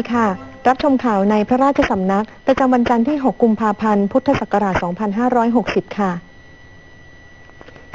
ดีค่ะ รับชมข่าวในพระราชสำนัก ประจำวันจันทร์ที่ 6 กุมภาพันธ์ พุทธศักราช 2560 ค่ะ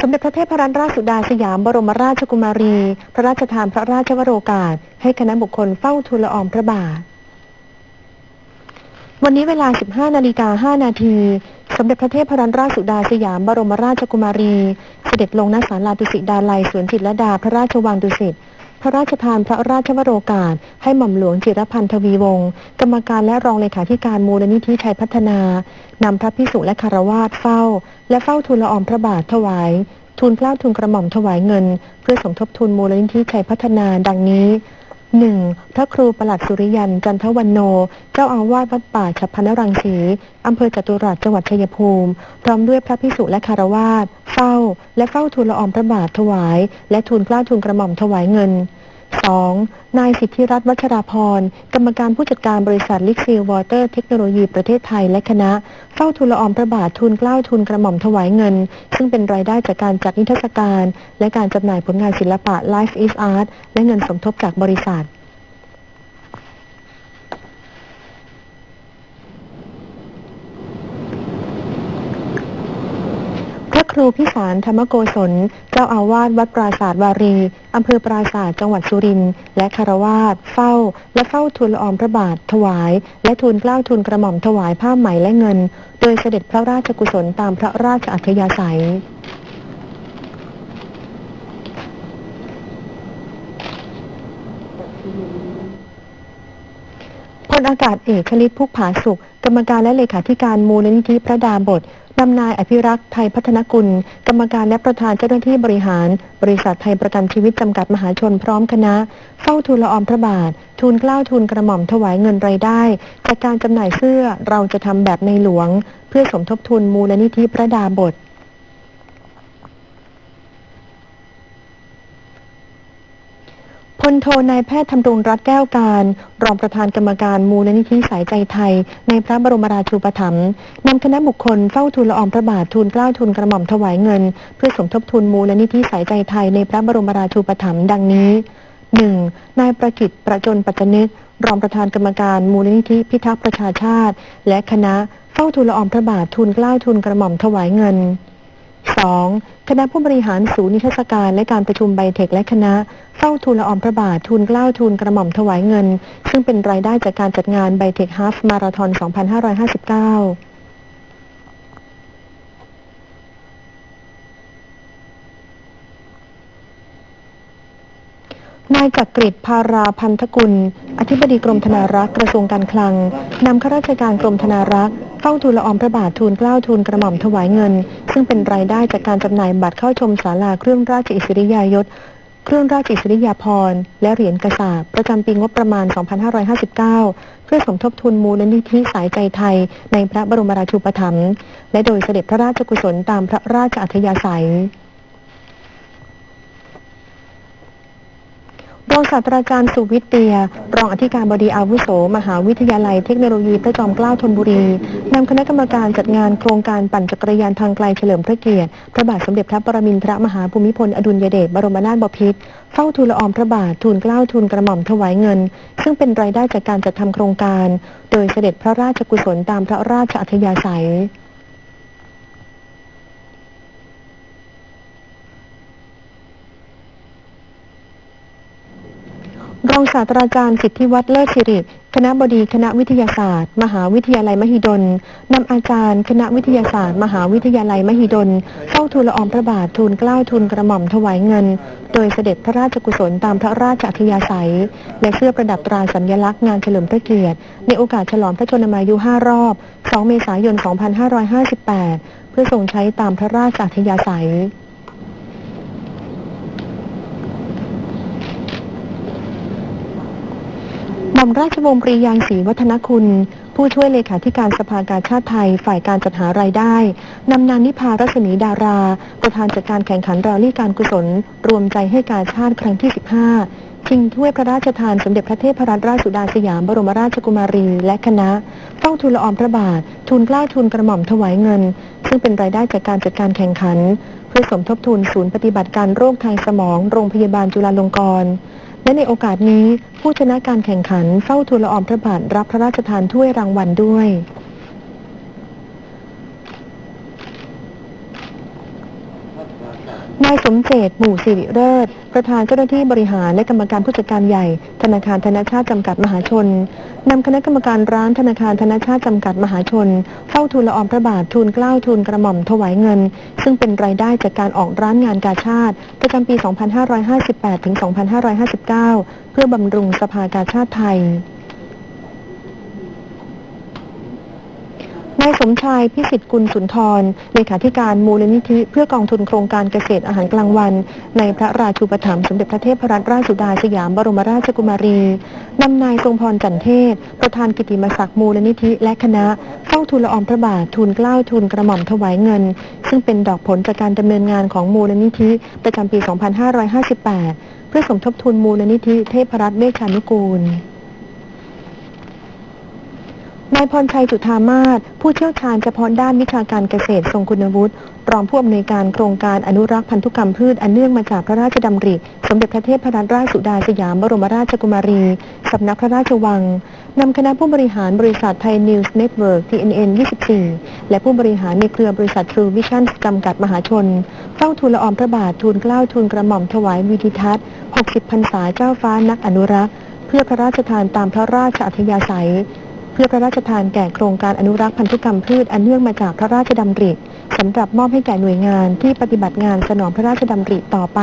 สมเด็จพระเทพรัตนราชสุดาสยามบรมราชกุมารี พระราชทานพระราชวโรกาส ให้คณะบุคคลเฝ้าทูลละอองพระบาท วันนี้เวลา 15 นาฬิกา 5 นาที สมเด็จพระเทพรัตนราชสุดาสยามบรมราชกุมารี เสด็จลงณศาลาดุสิตดาลัยสวนจิตรลดาพระราชวังดุสิต พระราชทานพระราชวโรกาส ให้หม่อมหลวงจิรพันธ์ทวีวงศ์กรรมการและรองเลขาธิการมูลนิธิชัยพัฒนานำพระพิสุและคารวาสเฝ้า และเฝ้าทูลละอองพระบาทถวายทูลเกล้าทูลกระหม่อมถวายเงิน เพื่อสมทบทุนมูลนิธิชัยพัฒนาดังนี้ 1. พระครูประหลัดสุริยันจันทวันโน เจ้าอาวาสวัดป่าฉัพพนรังสี อำเภอจตุรัสจังหวัดชัยภูมิ พร้อมด้วยพระพิสุและคารวาสเฝ้า และเฝ้าทูลละอองพระบาทถวาย และทูลเกล้าทูลกระหม่อมถวายเงิน 2. นายสิทธิรัตน์วัชราพร กรรมการผู้จัดการบริษัทลิกซีวอเตอร์เทคโนโลยีประเทศไทยและคณะ เฝ้าทูลละอองพระบาททูลเกล้าทูลกระหม่อมถวายเงิน ซึ่งเป็นรายได้จากการจัดนิทรรศการ และการจำหน่ายผลงานศิลปะ Life is Art และเงินสมทบจากบริษัท พระ ครูพิสารธรรมโกศล เจ้าอาวาสวัดปราศาสตร์วารี อำเภอปราศาสตร์จังหวัดสุรินทร์และคารวาสเฝ้า และเฝ้าทูลละอองพระบาทถวาย และทูลเกล้าทูลกระหม่อมถวายผ้าไหมและเงิน โดยเสด็จพระราชกุศลตามพระราชอัธยาศัยพลอากาศเอกชลิตพุกผาสุข กรรมการและเลขาธิการมูลนิธิพระดาบท นำนายอภิรักษ์ไทยพัฒนกุล กรรมการและประธานเจ้าหน้าที่บริหาร บริษัทไทยประกันชีวิตจำกัดมหาชนพร้อมคณะ เฝ้าทูลละอองพระบาท ทูลเกล้าทูลกระหม่อมถวายเงินรายได้ จากการจำหน่ายเสื้อเราจะทำแบบในหลวง เพื่อสมทบทุนมูลนิธิพระดาบท ลโทนายแพทย์ธำรงรัตแก้วการ รองประธานกรรมการมูลนิธิสายใจไทย ในพระบรมราชูปถัมภ์นำคณะบุคคลเฝ้าทูลละอองพระบาททูลเกล้าทูลกระหม่อมถวายเงิน เพื่อสมทบทุนมูลนิธิสายใจไทยในพระบรมราชูปถัมภ์ดังนี้ 1. นายประกิตประจนปัจจนึกรองประธานกรรมการมูลนิธิพิทักษ์ประชาชาติ และคณะเฝ้าทูลละอองพระบาททูลเกล้าทูลกระหม่อมถวายเงิน 2. คณะผู้บริหารศูนย์นิทรรศการและการประชุมไบเทคและคณะเฝ้าทูลละอองพระบาททูลเกล้าทูลกระหม่อมถวายเงิน ซึ่งเป็นรายได้จากการจัดงานไบเทคฮาฟมาราธอน 2559 นายจักริดภาราพันธกุล อธิบดีกรมธนารักษ์กระทรวงการคลัง นำข้าราชการกรมธนารักษ์เฝ้าทูลละอองพระบาททูลเกล้าทูลกระหม่อมถวายเงิน ซึ่งเป็นรายได้จากการจำหน่ายบัตรเข้าชมศาลาเครื่องราชอิสริยายศ เครื่องราชอิสริยาภรณ์และเหรียญกระสาบประจำปีงบประมาณ 2559 เพื่อสมทบทุนมูลนิธิสายใจไทย ในพระบรมราชูปถัมภ์และโดยเสด็จพระราชกุศลตามพระราชอัธยาศัย รองศาสตราจารย์สุวิทย์เตีย รองอธิการบดีอาวุโส มหาวิทยาลัยเทคโนโลยีพระจอมเกล้าธนบุรีนำคณะกรรมการจัดงานโครงการปั่นจักรยานทางไกลเฉลิมพระเกียรติ พระบาทสมเด็จพระปรมินทรมหาภูมิพลอดุลยเดชบรมนาถบพิตรเฝ้าทูลละอองพระบาททูลเกล้าทูลกระหม่อมถวายเงิน ซึ่งเป็นรายได้จากการจัดทำโครงการ โดยเสด็จพระราชกุศลตามพระราชอัธยาศัย รองศาสตราจารย์สิทธิวัฒน์เลิศสิริ คณะบดีคณะวิทยาศาสตร์ มหาวิทยาลัยมหิดลนำอาจารย์ คณะวิทยาศาสตร์ มหาวิทยาลัยมหิดลเฝ้าทูลละอองพระบาททูลเกล้าทูลกระหม่อมถวายเงิน โดยเสด็จพระราชกุศลตามพระราชอัธยาศัย และเสื้อประดับตราสัญลักษณ์งานเฉลิมพระเกียรติ ในโอกาสฉลองพระชนมายุ5รอบ 2 เมษายน 2558 เพื่อทรงใช้ตามพระราชอัธยาศัย หม่ อมราชวงศ์ปรียางศรีวัฒนคุณ ผู้ช่วยเลขาธิการสภากาชาติไทย ฝ่ายการจัดหารายได้ นำนางนิพารัศมีดารา ประธานจัดการแข่งขันรอลลี่การกุศล รวมใจให้การชาติครั้งที่ 15 ชิงถ้วยพระราชทานสมเด็จพระเทพรัตนราชสุดาสยามบรมราชกุมารี และคณะเฝ้าทูลละอองพระบาท ทูลเกล้าทูลกระหม่อมถวายเงิน ซึ่งเป็นรายได้จากการจัดการแข่งขัน เพื่อสมทบทุนศูนย์ปฏิบัติการโรคทางสมอง โรงพยาบาลจุฬาลงกรณ์ และในโอกาสนี้ผู้ชนะการแข่งขันเฝ้าทูลละอองพระบาทรับพระราชทานถ้วยรางวัลด้วย นายสมเจตหมู่สิริเลิศประธานเจ้าหน้าที่บริหารและกรรมการผู้จัดการใหญ่ ธนาคารธนชาติจำกัดมหาชนนำคณะกรรมการร้านธนาคารธนชาติจำกัดมหาชนเฝ้าทูลละอองพระบาททูลเกล้าทูลกระหม่อมถวายเงิน ซึ่งเป็นรายได้จากการออกร้านงานกาชาติประจำปี 2558 ถึง 2559 เพื่อบำรุงสภากาชาติไทยายสมชายพิสิทธิ์กุลสุนทรเลขาธิการมูลนิธิ เพื่อกองทุนโครงการเกษตรอาหารกลางวัน ในพระราชูปถัมภ์สมเด็จพระเทพรัตนราชสุดาสยามบรมราชกุมารีนำนายทรงพรจันเทศ ประธานกิติมศักดิ์มูลนิธิ และคณะเฝ้าทูลละอองพระบาททูลเกล้าทูลกระหม่อมถวายเงิน ซึ่งเป็นดอกผลจากการดำเนินงานของมูลนิธิ ประจำปี 2558 เพื่อสมทบทุนมูลนิธิเทพรัตน์เวชานุกูล นายพรชัยจุธามาศผู้เชี่ยวชาญเฉพาะด้านวิชาการเกษตรทรงคุณวุฒิรองผู้อำนวยการโครงการอนุรักษ์พันธุกรรมพืชอันเนื่องมาจากพระราชดำริ สมเด็จพระเทพรัตนราชสุดาสยามบรมราชกุมารีสำนักพระราชวังนำคณะผู้บริหารบริษัทไทยนิวส์เน็ตเวิร์ก TNN 24 และผู้บริหารในเครือบริษัท True Vision จำกัดมหาชนเฝ้าทูลละอองพระบาททูลเกล้าทูลกระหม่อมถวายวิธิทัศน์ 60 พรรษาเจ้าฟ้านักอนุรักษ์ เพื่อพระราชทานตามพระราชอัธยาศัย เพื่อพระราชทานแก่โครงการอนุรักษ์พันธุกรรมพืชอันเนื่องมาจากพระราชดำริสำหรับมอบให้แก่หน่วยงานที่ปฏิบัติงานสนองพระราชดำริต่อไป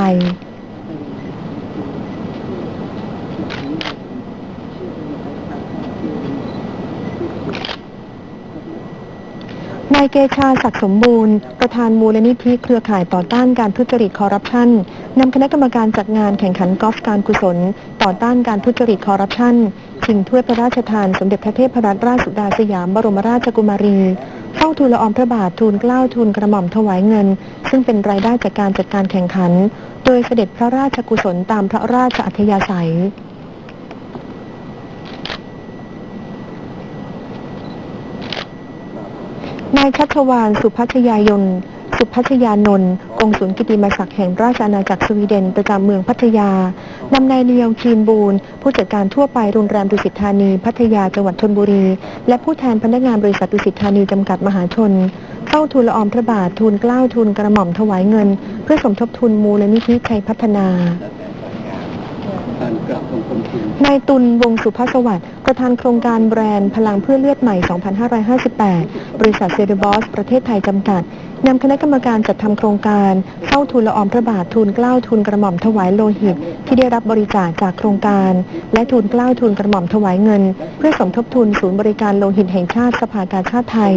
นายเกชาศักดิ์สมบูรณ์ ประธานมูลนิธิเครือข่ายต่อต้านการทุจริตคอร์รัปชันนำคณะกรรมการจัดงานแข่งขันกอล์ฟการกุศล ต่อต้านการทุจริตคอร์รัปชัน ชิงถ้วยพระราชทานสมเด็จพระเทพรัตนราชสุดาสยามบรมราชกุมารีเฝ้าทูลละอองพระบาททูลเกล้าทูลกระหม่อมถวายเงิน ซึ่งเป็นรายได้จากการจัดการแข่งขัน โดยเสด็จพระราชกุศลตามพระราชอัธยาศัยนายชัชวานสุพัชยายน สุพัชยานนท์กงสุลกิติมศักดิ์แห่งราชอาณาจักรสวีเดนประจำเมืองพัทยานำนายเลียวคีนบูลผู้จัดการทั่วไปโรงแรมดุสิตธานี พัทยาจังหวัดชนบุรี และผู้แทนพนักงานบริษัทดุสิตธานีจำกัดมหาชนเข้าทูลละอองพระบาททูลเกล้าทูลกระหม่อมถวายเงิน เพื่อสมทบทุนมูลนิธิชัยพัฒนานายตุลวงสุภาสวัสดิ์ประธานโครงการแบรนด์พลังเพื่อเลือดใหม่ 2558 บริษัทเซเรบอส ประเทศไทยจำกัด นำคณะกรรมการจัดทำโครงการเข้าทูลละอองพระบาททูลเกล้าทูลกระหม่อมถวายโลหิต ที่ได้รับบริจาคจากโครงการ และทูลเกล้าทูลกระหม่อมถวายเงิน เพื่อสมทบทุนศูนย์บริการโลหิตแห่งชาติสภากาชาติไทย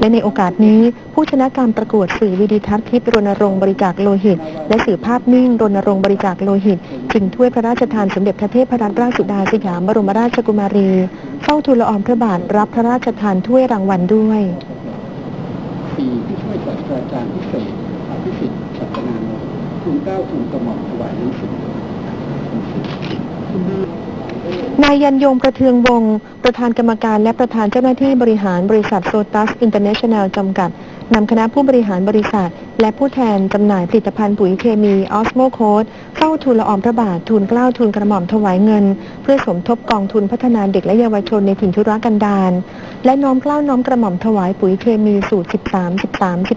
และในโอกาสนี้ ผู้ชนะการประกวดสื่อวิดีทัศน์ทิพย์รณรงค์บริจาคโลหิต และสื่อภาพนิ่งรณรงค์บริจาคโลหิตชิงถ้วยพระราชทานสมเด็จพระเทพรัตนราชสุดาสยามบรมราชกุมารีเฝ้าทูลละอองพระบาทรับพระราชทานถ้วยรางวัลด้วย ปีที่ช่วยศาสตราจารย์พิเศษอภิสิทธิ์ศัตนานนท์ทูลเกล้าทูลกระหม่อมถวายหนังสือนายยันยงประเทืองวง ประธานกรรมการและประธานเจ้าหน้าที่บริหารบริษัทโซตัสอินเตอร์เนชั่นแนลจำกัด นำคณะผู้บริหารบริษัท และผู้แทนจำหน่ายผลิตภัณฑ์ปุ๋ยเคมีออสโมโคดเข้าทูลละอองพระบาททูลเกล้าทูลกระหม่อมถวายเงิน เพื่อสมทบกองทุนพัฒนาเด็กและเยาวชนในถิ่นทุรกันดารและน้อมเกล้าน้อมกระหม่อมถวายปุ๋ยเคมีสูตร 13 13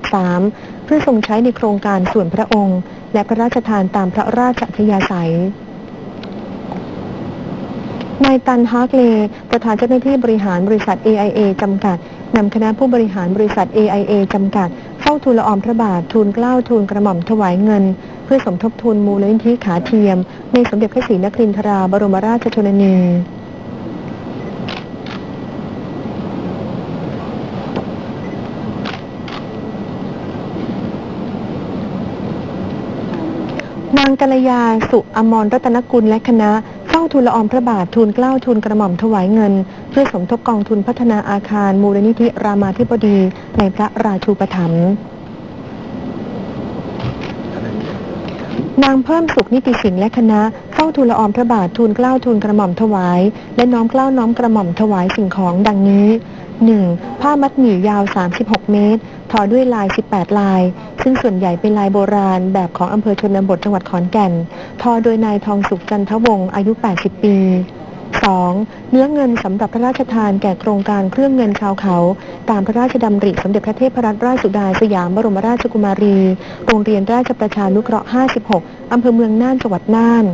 13 เพื่อทรงใช้ในโครงการส่วนพระองค์ และพระราชทานตามพระราชอัธยาศัยนายตันฮาร์กเลย์ประธานเจ้าหน้าที่บริหารบริษัท AIA จำกัด นำคณะผู้บริหารบริษัท AIA จำกัด เข้าทูลละอองพระบาท ทูลเกล้าทูลกระหม่อมถวายเงิน เพื่อสมทบทุนมูลนิธิขาเทียม ในสมเด็จพระศรีนครินทราบรมราชชนนีนางกัลยาสุอมรรัตนกุลและคณะ เฝ้าทูลละอองพระบาททูลเกล้าทูลกระหม่อมถวายเงิน เพื่อสมทบกองทุนพัฒนาอาคารมูลนิธิรามาธิบดีในพระราชูปถัมภ์นางเพิ่มสุขนิติสิงห์และคณะเข้าทูลละอองพระบาททูลเกล้าทูลกระหม่อมถวาย และน้อมเกล้าน้อมกระหม่อมถวายสิ่งของดังนี้ 1. ผ้ามัดหมี่ยาว 36 เมตร ทอด้วยลาย 18 ลาย ซึ่งส่วนใหญ่เป็นลายโบราณ แบบของอำเภอชนบทจังหวัดขอนแก่น ทอโดยนายทองสุขจันทวงศ์อายุ 80 ปี 2. เนื้อเงินสำหรับพระราชทานแก่โครงการเครื่องเงินชาวเขา ตามพระราชดำริสมเด็จพระเทพรัตนราชสุดาสยามบรมราชกุมารี โรงเรียนราชประชานุเคราะห์ 56 อำเภอเมืองน่านจังหวัดน่าน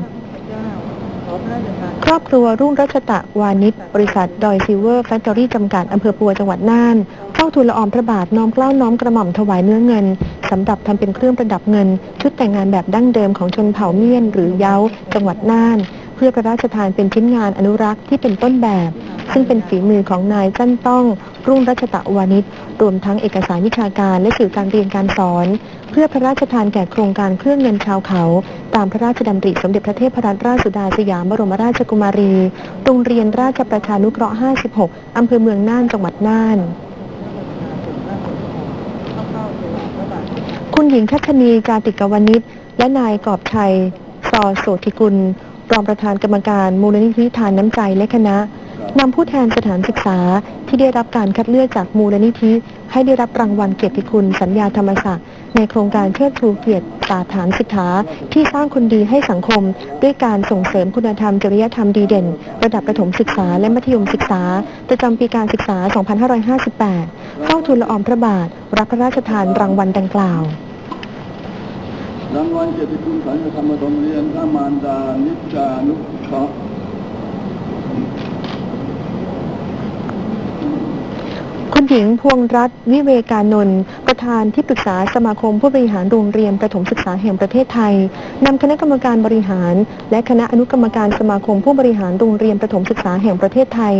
ครอบครัวรุ่งรัชตะวานิชบริษัทดอยซิลเวอร์แฟคทอรี่จำกัดอำเภอปัวจังหวัดน่านเฝ้าทูลละอองพระบาทน้อมเกล้าน้อมกระหม่อมถวายเนื้อเงิน สำหรับทำเป็นเครื่องประดับเงิน ชุดแต่งงานแบบดั้งเดิมของชนเผ่าเมียนหรือเย้าจังหวัดน่าน เพื่อพระราชทานเป็นชิ้นงานอนุรักษ์ที่เป็นต้นแบบ ซึ่งเป็นฝีมือของนายจั้นต้องรุ่งรัชตะวานิชรวมทั้งเอกสารวิชาการและสื่อการเรียนการสอน เพื่อพระราชทานแก่โครงการเครื่องเงินชาวเขา ตามพระราชดำริสมเด็จพระเทพรัตนราชสุดาสยามบรมราชกุมารี โรงเรียนราชประชานุเคราะห์ 56 อำเภอเมืองน่านจังหวัดน่าน คุณหญิงชัชนีจาติกวนิชและนายกอบชัยซอโสธิกุล รองประธานกรรมการมูลนิธิทานน้ำใจและคณะนำผู้แทนสถานศึกษาที่ได้รับการคัดเลือกจากมูลนิธิ ให้ได้รับรางวัลเกียรติคุณสัญญาธรรมศักดิ์ในโครงการเชิดชูเกียรติสาฐานศึกษาที่สร้างคุณดีให้สังคม ด้วยการส่งเสริมคุณธรรมจริยธรรมดีเด่น ระดับประถมศึกษาและมัธยมศึกษา ประจำปีการศึกษา 2558เข้าทุนละอองพระบาท รับพระราชทานรางวัลดังกล่าว รางวัลเกียรติคุณสัญญาธรรมโรงเรียนพระมารดานิจานุเคราะห์ คุณหญิงพวงรัตน์วิเวกานนท์ประธานที่ปรึกษาสมาคมผู้บริหารโรงเรียนประถมศึกษาแห่งประเทศไทยนำคณะกรรมการบริหาร และคณะอนุกรรมการสมาคมผู้บริหารโรงเรียนประถมศึกษาแห่งประเทศไทย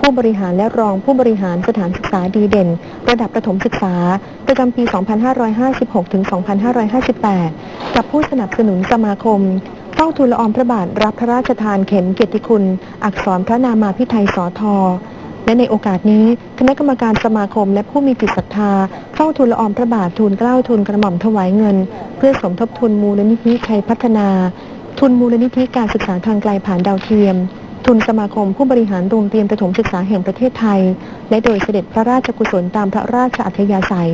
ผู้บริหารและรองผู้บริหารสถานศึกษาดีเด่น ระดับประถมศึกษา ประจำปี 2556 ถึง 2558 กับผู้สนับสนุนสมาคมเฝ้าทูลละอองพระบาทรับพระราชทานเข็มเกียรติคุณ อักษรพระนามาพิไทยสอทอ และในโอกาสนี้คณะกรรมการสมาคมและผู้มีจิตศรัทธา เข้าทูลละอองพระบาททูลเกล้าทูลกระหม่อมถวายเงิน เพื่อสมทบทุนมูลนิธิชัยพัฒนา ทุนมูลนิธิการศึกษาทางไกลผ่านดาวเทียม ทุนสมาคมผู้บริหารโรงเรียนประถมศึกษาแห่งประเทศไทย และโดยเสด็จพระราชกุศลตามพระราชอัธยาศัย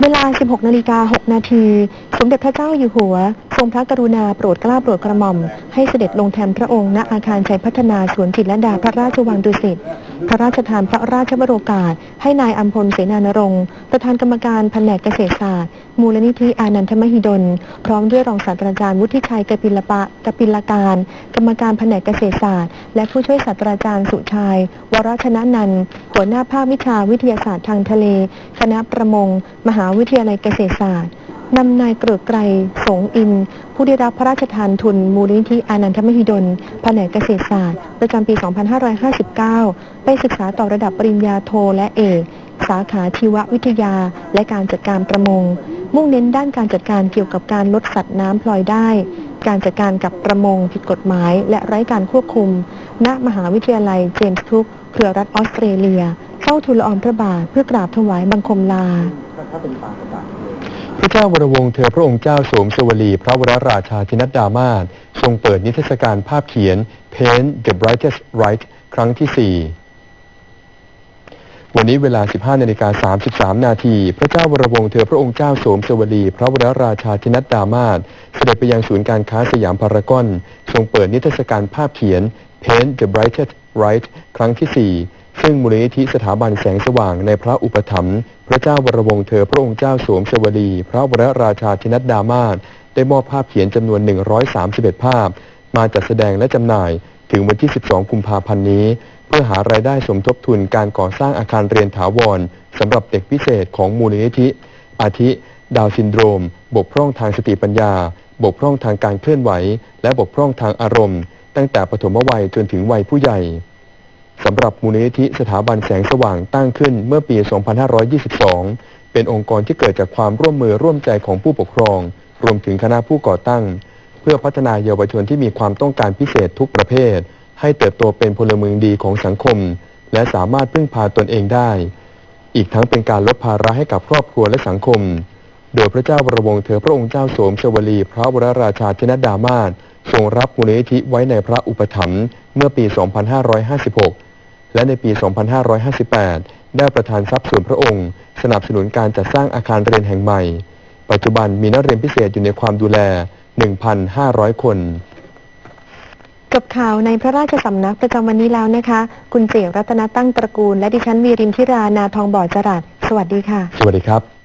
เวลา 16 นาฬิกา 6 นาที สมเด็จพระเจ้าอยู่หัว งพระกรุณาโปรดเกล้าโปรดกระหม่อม ให้เสด็จลงแทนพระองค์ณอาคารชัยพัฒนาสวนจิตรลดาพระราชวังดุสิตพระราชทานพระราชวโรกาส ให้นายอัมพลเสนานรงค์ประธานกรรมการแผนกเกษตรศาสตร์ มูลนิธิอานันทมหิดล พร้อมด้วยรองศาสตราจารย์วุฒิชัยกปิลปะกปิลการ กรรมการแผนกเกษตรศาสตร์ และผู้ช่วยศาสตราจารย์สุชัยวรชนะนันท์หัวหน้าภาควิชาวิทยาศาสตร์ทางทะเล คณะประมง มหาวิทยาลัยเกษตรศาสตร์ นำนายเกริกไกรสงอิน ผู้ได้รับพระราชทานทุนมูลนิธิอานันทมหิดลแผนกเกษตรศาสตร์ ประจำปี 2559 ไปศึกษาต่อระดับปริญญาโทและเอก สาขาชีววิทยา และการจัดการประมง มุ่งเน้นด้านการจัดการเกี่ยวกับการลดสัตว์น้ำพลอยได้ การจัดการกับประมงผิดกฎหมาย และไร้การควบคุม ณ มหาวิทยาลัยเจมส์คุกเครือรัฐออสเตรเลีย เข้าทุนละอองพระบาทเพื่อกราบถวายบังคมลาถ้า เป็นปากกระดาษเลยพระเจ้าวรวงศ์เธอพระองค์เจ้าสวมสวลีพระวรราชาธินัดดามาศทรงเปิดนิทรรศการภาพเขียน Paint the Brightest Right ครั้งที่ 4 วันนี้เวลา 15นาฬิกา33 นาทีพระเจ้าวรวงศ์เธอพระองค์เจ้าสวมสวลีพระวรราชาธินัดดามาศเสด็จไปยังศูนย์การค้าสยามพารากอนทรงเปิดนิทรรศการภาพเขียน Paint the Brightest Right ครั้งที่ 4 ซึ่งมูลนิธิสถาบันแสงสว่างในพระอุปถัมภ์พระเจ้าวรวงเธอพระองค์เจ้าสวมสวลี พระวรราชาธินัดดามาศได้มอบภาพเขียนจำนวน 131 ภาพ มาจัดแสดงและจำหน่ายถึงวันที่ 12 กุมภาพันธ์นี้ เพื่อหารายได้สมทบทุนการก่อสร้างอาคารเรียนถาวรสำหรับเด็กพิเศษของมูลนิธิ อาทิ ดาวซินโดรม บกพร่องทางสติปัญญา บกพร่องทางการเคลื่อนไหว และบกพร่องทางอารมณ์ ตั้งแต่ปฐมวัยจนถึงวัยผู้ใหญ่ สำหรับมูลนิธิสถาบันแสงสว่างตั้งขึ้นเมื่อปี 2522 เป็นองค์กรที่เกิดจากความร่วมมือร่วมใจของผู้ปกครอง รวมถึงคณะผู้ก่อตั้ง เพื่อพัฒนาเยาวชนที่มีความต้องการพิเศษทุกประเภท ให้เติบโตเป็นพลเมืองดีของสังคม และสามารถพึ่งพาตนเองได้ อีกทั้งเป็นการลดภาระให้กับครอบครัวและสังคม โดยพระเจ้าวรวงศ์เธอพระองค์เจ้าโสมชวลี พระวรราชาธินดามาศทรงรับมูลนิธิไว้ในพระอุปถัมภ์เมื่อปี 2556 และในปี 2558 ได้ประทานทรัพย์ส่วนพระองค์ สนับสนุนการจัดสร้างอาคารเรียนแห่งใหม่ ปัจจุบันมีนักเรียนพิเศษอยู่ในความดูแล 1,500 คนจบข่าวในพระราชสำนักประจำวันนี้แล้วนะคะ คุณเจรัตนตั้งตระกูล และดิฉันวีรินทิรา นาทองบ่อจรัสสวัสดีค่ะ สวัสดีครับ